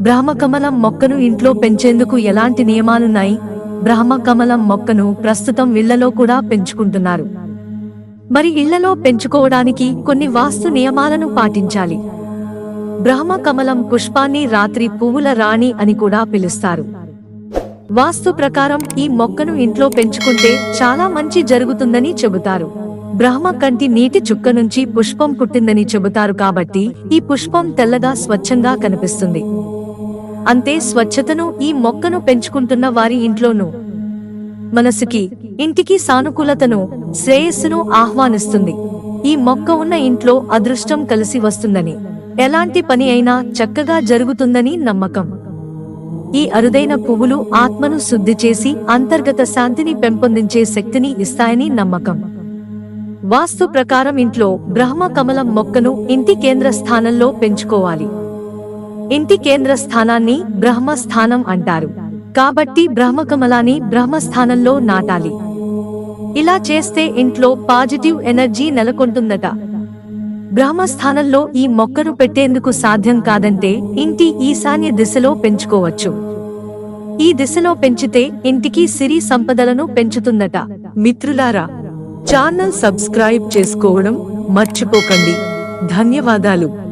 బ్రహ్మకమలం మొక్కను ఇంట్లో పెంచేందుకు ఎలాంటి నియమాలున్నాయి? బ్రహ్మకమలం మొక్కను ప్రస్తుతం ఇళ్ళలో కూడా పెంచుకుంటున్నారు. మరి ఇళ్ళలో పెంచుకోవడానికి కొన్ని వాస్తు నియమాలను పాటించాలి. బ్రహ్మకమలం పుష్పాన్ని రాత్రి పువ్వుల రాణి అని కూడా పిలుస్తారు. వాస్తు ప్రకారం ఈ మొక్కను ఇంట్లో పెంచుకుంటే చాలా మంచి జరుగుతుందని చెబుతారు. బ్రహ్మ కంటి నీటి చుక్క నుంచి పుష్పం పుట్టిందని చెబుతారు కాబట్టి ఈ పుష్పం తెల్లగా స్వచ్ఛంగా కనిపిస్తుంది. అంతే స్వచ్ఛతను ఈ మొక్కను పెంచుకుంటున్న వారి ఇంట్లోనూ. మనసుకి ఇంటికి సానుకూలతను శ్రేయస్సును ఆహ్వానిస్తుంది. ఈ మొక్క ఉన్న ఇంట్లో అదృష్టం కలిసి వస్తుందని. ఎలాంటి పని అయినా చక్కగా జరుగుతుందని నమ్మకం. ఈ అరుదైన పువ్వులు ఆత్మను శుద్ధి చేసి అంతర్గత శాంతిని పెంపొందించే శక్తిని ఇస్తాయని నమ్మకం. వాస్తు ప్రకారం ఇంట్లో బ్రహ్మ కమలం మొక్కను ఇంటి కేంద్ర స్థానంలో పెంచుకోవాలి. ఇంటి కేంద్ర స్థానాన్ని బ్రహ్మస్థానం అంటారు. కాబట్టి బ్రహ్మకమలాన్ని బ్రహ్మస్థానంలో నాటాలి. ఇలా చేస్తే ఇంట్లో పాజిటివ్ ఎనర్జీ నెలకొంటుందట. బ్రహ్మస్థానంలో ఈ మొక్కను పెట్టేందుకు సాధ్యం కాదంటే ఇంటి ఈశాన్య దిశలో పెంచుకోవచ్చు. ఈ దిశలో పెంచితే ఇంటికి సిరి సంపదలను పెంచుతుందట. మిత్రులారా ఛానల్ సబ్స్క్రైబ్ చేసుకోవడం మర్చిపోకండి. ధన్యవాదాలు.